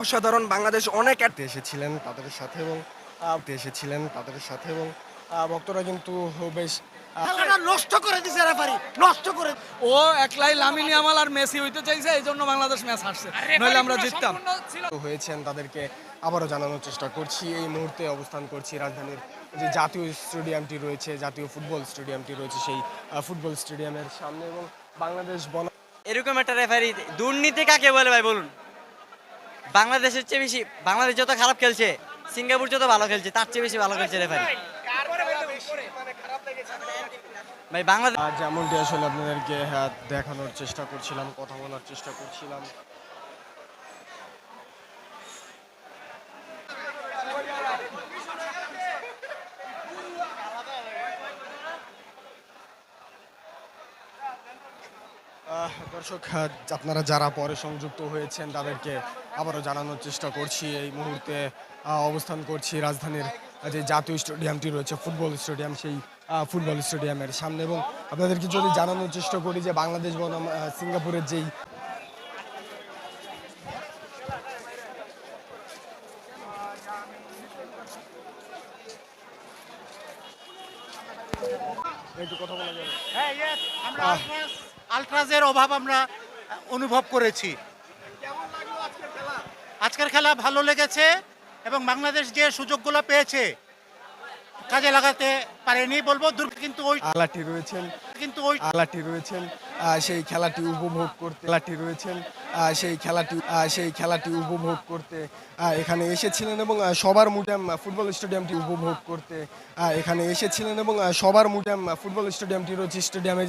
অসাধারণ বাংলাদেশ অনেক এসেছিলেন তাদের সাথে এবং এসেছিলেন তাদের সাথে এবং ভক্তরা কিন্তু বেশ নষ্ট করে দিছে রেফারি নষ্ট করে ও একলাই লামিনী আমাল আর মেসি হইতে চাইছে এই জন্য বাংলাদেশ ম্যাচ হারছে। নইলে আমরা জিততাম। হয়েছেন তাদেরকে আবারও জানানোর চেষ্টা করছি। এই মুহূর্তে অবস্থান করছি রাজধানীর যে জাতীয় স্টেডিয়ামটি রয়েছে জাতীয় ফুটবল স্টেডিয়ামটি রয়েছে সেই ফুটবল স্টেডিয়ামের সামনে এবং বাংলাদেশ বন এরকম একটা রেফারি দুর্নীতি কাকে বলে ভাই বলুন। বাংলাদেশের চেয়ে বেশি বাংলাদেশ যত খারাপ খেলছে সিঙ্গাপুর যত ভালো খেলছে তার চেয়ে বেশি ভালো খেলছে রেফারি ভাই বাংলাদেশ যেমনটি আসলে আপনাদেরকে হ্যাঁ, দেখানোর চেষ্টা করছিলাম কথা বলার চেষ্টা করছিলাম। দর্শক আপনারা যারা পরে সংযুক্ত হয়েছেন, তাদেরকে আবারও জানানোর চেষ্টা করছি। এই মুহূর্তে অবস্থান করছি রাজধানীর যে জাতীয় স্টেডিয়ামটি রয়েছে, ফুটবল স্টেডিয়াম, সেই ফুটবল স্টেডিয়ামের সামনে। এবং আপনাদেরকে যদি জানানোর চেষ্টা করি যে বাংলাদেশ বনাম সিঙ্গাপুরের যেই একটু কথা বলা যাবে। হ্যাঁ আমরা আলট্রাজের অভাব আমরা অনুভব করেছি। আজকের খেলা? ভালো লেগেছে এবং বাংলাদেশ যে সুযোগগুলো পেয়েছে কাজে লাগাতে পারেনি বলব। দুর্গ কিন্তু ওই আলাটি রয়েছেন। কিন্তু ওই আলাটি রয়েছেন। সেই খেলাটি উপভোগ করতে আলাটি রয়েছেন। সেই খেলাটি সেই খেলাটি উপভোগ করতে এখানে এসেছিলেন এবং সবার মুটাম ফুটবল স্টেডিয়ামটি উপভোগ করতে এখানে এসেছিলেন এবং সবার মুটাম ফুটবল স্টেডিয়ামটি রয়েছে স্টেডিয়ামে যে